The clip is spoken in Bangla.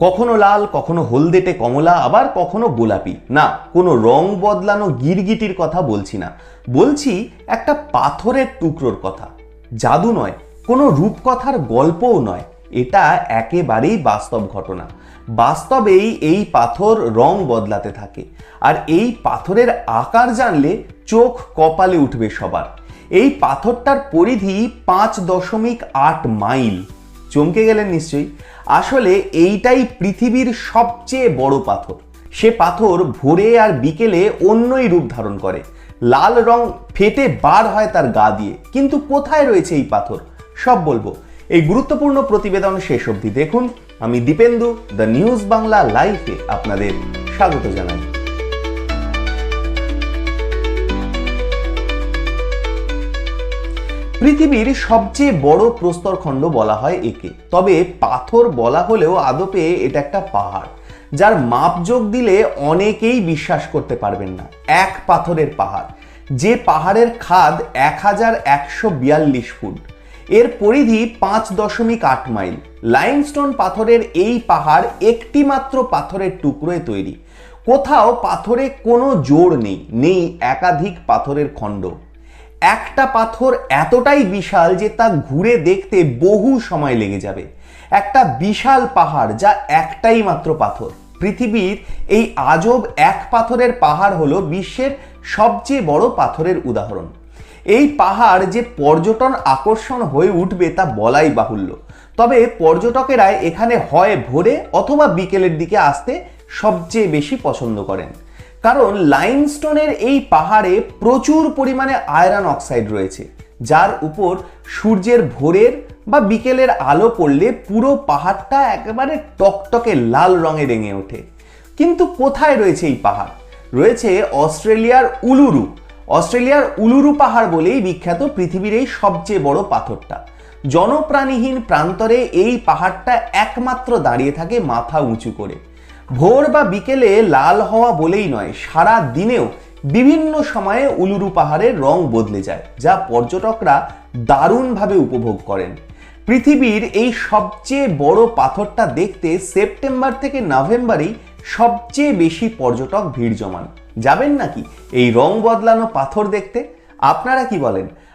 কখনো লাল, কখনো হলদেটে কমলা, আবার কখনো গোলাপি। না, কোনো রং বদলানো গিরগিটির কথা বলছি না। বলছি একটা পাথরের টুকরোর কথা। জাদু নয়, কোনো রূপকথার গল্পও নয়। এটা একেবারেই বাস্তব ঘটনা। বাস্তবেই এই পাথর রং বদলাতে থাকে। আর এই পাথরের আকার জানলে চোখ কপালে উঠবে সবার। এই পাথরটার পরিধি পাঁচ দশমিক আট মাইল। চমকে গেলেন নিশ্চয়ই। আসলে এইটাই পৃথিবীর সবচেয়ে বড় পাথর। সে পাথর ভোরে আর বিকেলে অন্যই রূপ ধারণ করে। লাল রং ফেটে বার হয় তার গা দিয়ে। কিন্তু কোথায় রয়েছে এই পাথর? সব বলব। এই গুরুত্বপূর্ণ প্রতিবেদন শেষ অবধি দেখুন। আমি দীপেন্দু, দ্য নিউজ বাংলা লাইভে আপনাদের স্বাগত জানাই। পৃথিবীর সবচেয়ে বড় প্রস্তরখণ্ড বলা হয় একে। তবে পাথর বলা হলেও আদপে এটা একটা পাহাড়, যার মাপযোগ দিলে অনেকেই বিশ্বাস করতে পারবেন না। এক পাথরের পাহাড়, যে পাহাড়ের খাদ এক হাজার একশো বিয়াল্লিশ ফুট। এর পরিধি পাঁচ দশমিক আট মাইল। লাইমস্টোন পাথরের এই পাহাড় একটি মাত্র পাথরের টুকরোয় তৈরি। কোথাও পাথরে কোনো জোর নেই নেই একাধিক পাথরের খণ্ড। একটা পাথর এতটাই বিশাল যে তা ঘুরে দেখতে বহু সময় লেগে যাবে। একটা বিশাল পাহাড় যা একটাই মাত্র পাথর। পৃথিবীর এই আজব এক পাথরের পাহাড় হলো বিশ্বের সবচেয়ে বড় পাথরের উদাহরণ। এই পাহাড় যে পর্যটন আকর্ষণ হয়ে উঠবে তা বলাই বাহুল্য। তবে পর্যটকেরা এখানে হয় ভোরে অথবা বিকেলের দিকে আসতে সবচেয়ে বেশি পছন্দ করেন। কারণ লাইমস্টোনের এই পাহাড়ে প্রচুর পরিমাণে আয়রন অক্সাইড রয়েছে, যার উপর সূর্যের ভোরের বা বিকেলের আলো পড়লে পুরো পাহাড়টা একেবারে টকটকে লাল রঙে রেঙে ওঠে। কিন্তু কোথায় রয়েছে এই পাহাড়? রয়েছে অস্ট্রেলিয়ার উলুরু। অস্ট্রেলিয়ার উলুরু পাহাড় বলেই বিখ্যাত পৃথিবীর এই সবচেয়ে বড় পাথরটা। জনপ্রাণীহীন প্রান্তরে এই পাহাড়টা একমাত্র দাঁড়িয়ে থাকে মাথা উঁচু করে। ভোর বা বিকেলে লাল হওয়া বলেই নয়, সারা দিনেও বিভিন্ন সময়ে উলুরু পাহাড়ের রং বদলে যায়, যা পর্যটকরা দারুণভাবে উপভোগ করেন। পৃথিবীর এই সবচেয়ে বড় পাথরটা দেখতে সেপ্টেম্বর থেকে নভেম্বরেই সবচেয়ে বেশি পর্যটক ভিড় জমান। যাবেন নাকি এই রং বদলানো পাথর দেখতে? আপনারা কি বলেন?